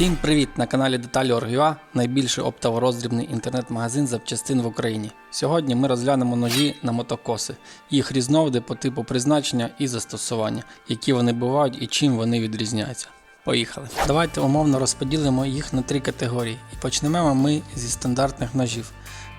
Всім привіт на каналі Деталі Оргюа, найбільший оптово-роздрібний інтернет-магазин запчастин в Україні. Сьогодні ми розглянемо ножі на мотокоси, їх різновиди по типу призначення і застосування, які вони бувають і чим вони відрізняються. Поїхали. Давайте умовно розподілимо їх на три категорії і почнемо ми зі стандартних ножів.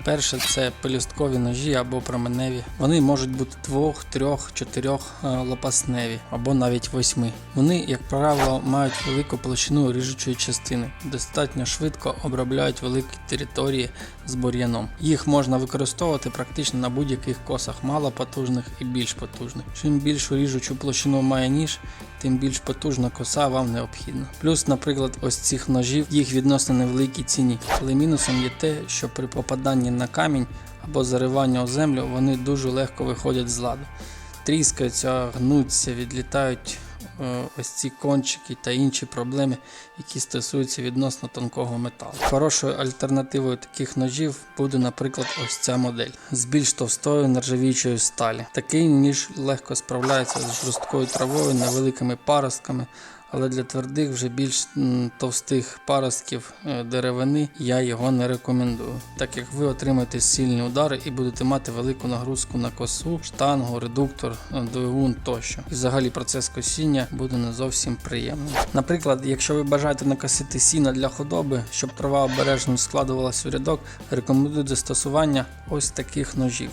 Перше це пелюсткові ножі або променеві. Вони можуть бути двох, трьох, чотирьох е, лопасневі або навіть восьми. Вони, як правило, мають велику площину ріжучої частини, достатньо швидко обробляють великі території з бур'яном. Їх можна використовувати практично на будь-яких косах, малопотужних і більш потужних. Чим більшу ріжучу площину має ніж, тим більш потужна коса вам необхідна. Плюс, наприклад, ось цих ножів їх відносно невеликій ціні, але мінусом є те, що при попаданні на камінь або заривання у землю вони дуже легко виходять з ладу. Тріскаються, гнуться, відлітають ось ці кончики та інші проблеми, які стосуються відносно тонкого металу. Хорошою альтернативою таких ножів буде, наприклад, ось ця модель з більш товстою нержавіючою сталі. Такий ніж легко справляється з жорсткою травою, невеликими паростками. Але для твердих, вже більш товстих паростків е, деревини я його не рекомендую, так як ви отримаєте сильні удари і будете мати велику нагрузку на косу, штангу, редуктор, е, двигун тощо. І взагалі процес косіння буде не зовсім приємним. Наприклад, якщо ви бажаєте накосити сіна для худоби, щоб трава обережно складувалась у рядок, рекомендую застосування ось таких ножів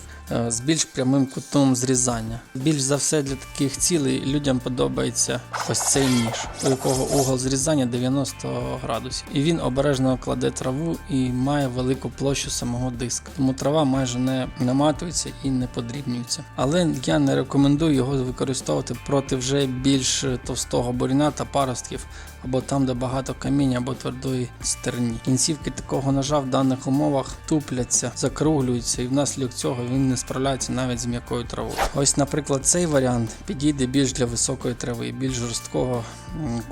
з більш прямим кутом зрізання. Більш за все для таких цілей людям подобається ось цей ніж, у якого угол зрізання 90 градусів. І він обережно кладе траву і має велику площу самого диска. Тому трава майже не наматується і не подрібнюється. Але я не рекомендую його використовувати проти вже більш товстого буріна та паростків або там, де багато каміння або твердої стерні. Кінцівки такого ножа в даних умовах тупляться, закруглюються, і внаслідок цього він не справляється навіть з м'якою травою. Ось, наприклад, цей варіант підійде більш для високої трави, більш жорсткого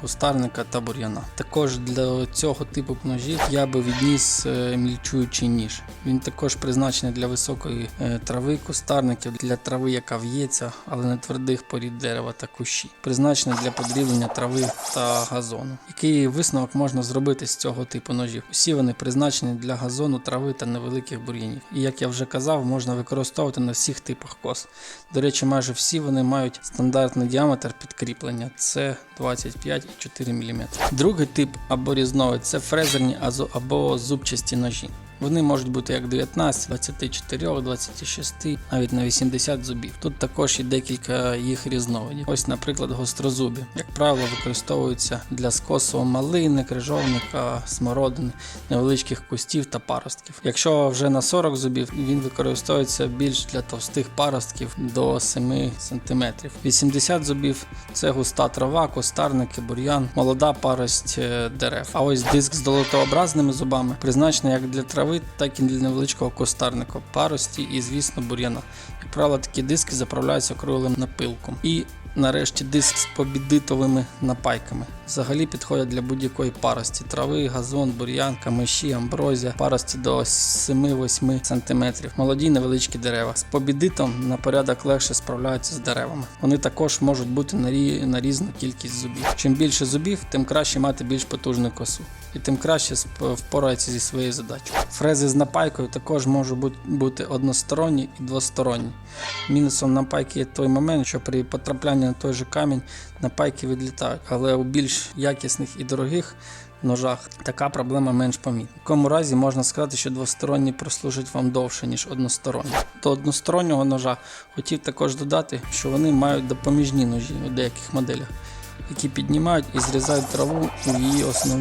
кустарника та бур'яна. Також для цього типу ножів я би відніс е, мільчуючий ніж. Він також призначений для високої е, трави, кустарників, для трави, яка в'ється, але не твердих порід дерева та кущі. Призначений для подріблення трави та газону. Який висновок можна зробити з цього типу ножів? Усі вони призначені для газону, трави та невеликих бур'янів. І як я вже казав, можна використовувати на всіх типах кос. До речі, майже всі вони мають стандартний діаметр підкріплення це 25,4 мм. Другий тип або різновид це фрезерні або зубчасті ножі. Вони можуть бути як 19, 24, 26, навіть на 80 зубів. Тут також є декілька їх різновидів. Ось, наприклад, гострозубі. Як правило, використовуються для скосу малини, крижовника, смородини, невеличких кустів та паростків. Якщо вже на 40 зубів, він використовується більш для товстих паростків до 7 см. 80 зубів це густа трава, кустарники, бур'ян, молода парость е, дерев. А ось диск з долотообразними зубами призначений як для трави, так і для невеличкого кустарника, парості і, звісно, бур'яна. Як правило, такі диски заправляються круглим напилком. І нарешті диск з побідитовими напайками. Взагалі підходять для будь-якої парості: трави, газон, бур'ян, камиші, амброзія, парості до 7-8 см. Молоді невеличкі дерева. З побідитом на порядок легше справляються з деревами. Вони також можуть бути на, рі... на різну кількість зубів. Чим більше зубів, тим краще мати більш потужну косу. І тим краще впорається зі своєю задачею. Фрези з напайкою також можуть бути- односторонні і двосторонні. Мінусом напайки є той момент, що при потрапленні на той же камінь напайки відлітають, але у більш якісних і дорогих ножах така проблема менш помітна. В якому разі можна сказати, що двосторонні прослужать вам довше, ніж односторонні. До одностороннього ножа хотів також додати, що вони мають допоміжні ножі у деяких моделях. Які піднімають і зрізають траву у її основ...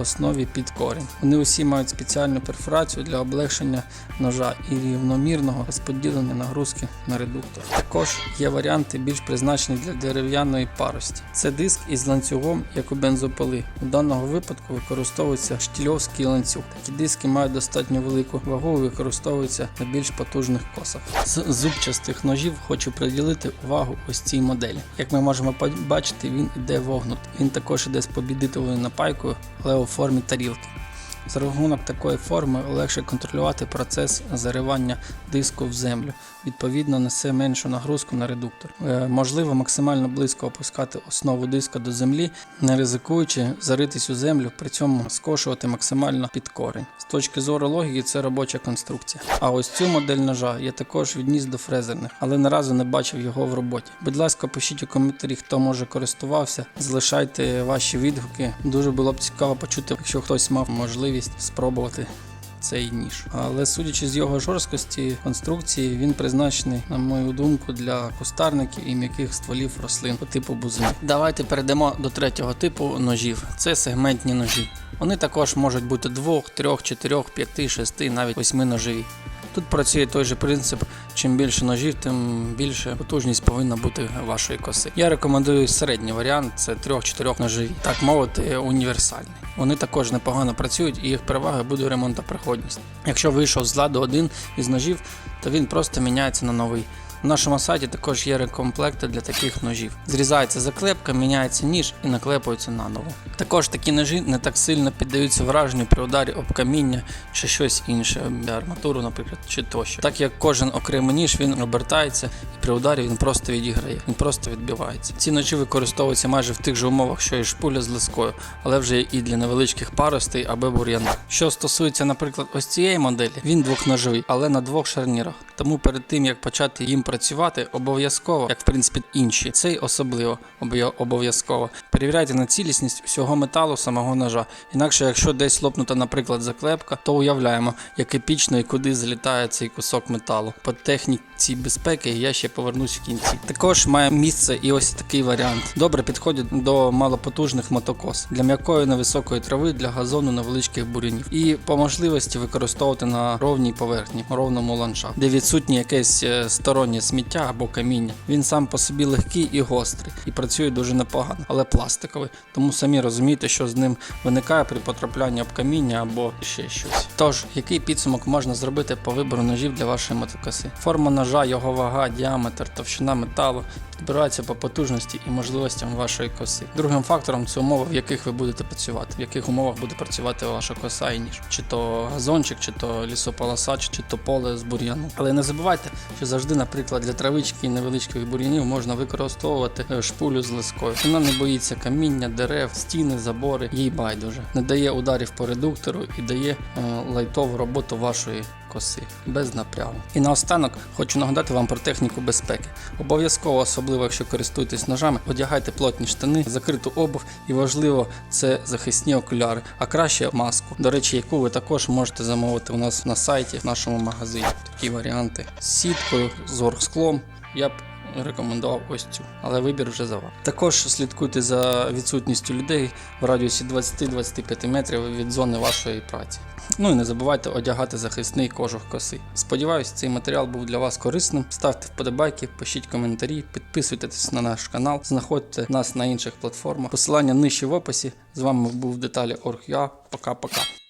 основі під корінь. Вони усі мають спеціальну перфорацію для облегшення ножа і рівномірного розподілення нагрузки на редуктор. Також є варіанти більш призначені для дерев'яної парості. Це диск із ланцюгом, як у бензопили. У даному випадку використовується штільовський ланцюг. Такі диски мають достатньо велику вагу і використовуються на більш потужних косах. З зубчастих ножів хочу приділити увагу ось цій моделі. Як ми можемо побачити, він іде вогнут. Він також іде з побідитовою напайкою, але у формі тарілки. За рахунок такої форми легше контролювати процес заривання диску в землю. Відповідно, несе меншу нагрузку на редуктор. Е, можливо максимально близько опускати основу диска до землі, не ризикуючи заритись у землю, при цьому скошувати максимально під корень. З точки зору логіки, це робоча конструкція. А ось цю модель ножа я також відніс до фрезерних, але ні разу не бачив його в роботі. Будь ласка, пишіть у коментарі, хто може користувався, залишайте ваші відгуки. Дуже було б цікаво почути, якщо хтось мав можливість спробувати. Цей ніж, але судячи з його жорсткості конструкції, він призначений, на мою думку, для кустарників і м'яких стволів рослин по типу бузини. Давайте перейдемо до третього типу ножів. Це сегментні ножі. Вони також можуть бути двох, трьох, чотирьох, п'яти, шести, навіть восьми ножові. Тут працює той же принцип: чим більше ножів, тим більше потужність повинна бути вашої коси. Я рекомендую середній варіант, це трьох-чотирьох ножів, так мовити, універсальний. Вони також непогано працюють і їх перевага буде ремонтопроходність. Якщо вийшов з ладу один із ножів, то він просто міняється на новий. На нашому сайті також є рекомплекти для таких ножів. Зрізається заклепка, міняється ніж і наклепується наново. Також такі ножі не так сильно піддаються враженню при ударі об каміння чи щось інше, арматуру, наприклад, чи тощо. Так як кожен окремий ніж він обертається і при ударі він просто відіграє, він просто відбивається. Ці ножі використовуються майже в тих же умовах, що і шпуля з лискою, але вже і для невеличких паростей або бур'яна. Що стосується, наприклад, ось цієї моделі, він двохножовий, але на двох шарнірах. Тому перед тим як почати їм працювати, обов'язково, як в принципі інші, цей особливо обов'язково. Перевіряйте на цілісність всього металу самого ножа. Інакше, якщо десь лопнута, наприклад, заклепка, то уявляємо, як епічно і куди залітає цей кусок металу. По техніці безпеки я ще повернусь в кінці. Також має місце і ось такий варіант. Добре підходить до малопотужних мотокос для м'якої невисокої трави, для газону невеличких бурянів. І по можливості використовувати на ровній поверхні, ровному ландшафті, де відсутнє якесь е, стороннє сміття або каміння. Він сам по собі легкий і гострий, і працює дуже непогано, але пластиковий. Тому самі розумієте, що з ним виникає при потрапленні об каміння або ще щось. Тож, який підсумок можна зробити по вибору ножів для вашої мотокоси? Форма ножа, його вага, діаметр, товщина металу підбираються по потужності і можливостям вашої коси. Другим фактором це умови, в яких ви будете працювати, в яких умовах буде працювати ваша коса і ніж, чи то газончик, чи то лісополоса, чи то поле з бур'яну. Але не забувайте, що завжди, наприклад, для травички і невеличких бур'янів можна використовувати е, шпулю з лискою. Вона не боїться каміння, дерев, стіни, забори, їй байдуже. Не дає ударів по редуктору і дає е, лайтову роботу вашої коси без напрягу. І наостанок хочу нагадати вам про техніку безпеки. Обов'язково, особливо якщо користуєтесь ножами, одягайте плотні штани, закриту обув і важливо це захисні окуляри, а краще маску. До речі, яку ви також можете замовити у нас на сайті в нашому магазині. Такі варіанти з сіткою, з оргсклом. Я б рекомендував ось цю, але вибір вже за вами. Також слідкуйте за відсутністю людей в радіусі 20-25 метрів від зони вашої праці. Ну і не забувайте одягати захисний кожух коси. Сподіваюсь, цей матеріал був для вас корисним. Ставте вподобайки, пишіть коментарі, підписуйтесь на наш канал, знаходьте нас на інших платформах. Посилання нижче в описі. З вами був деталі Орг.ua. Пока-пока.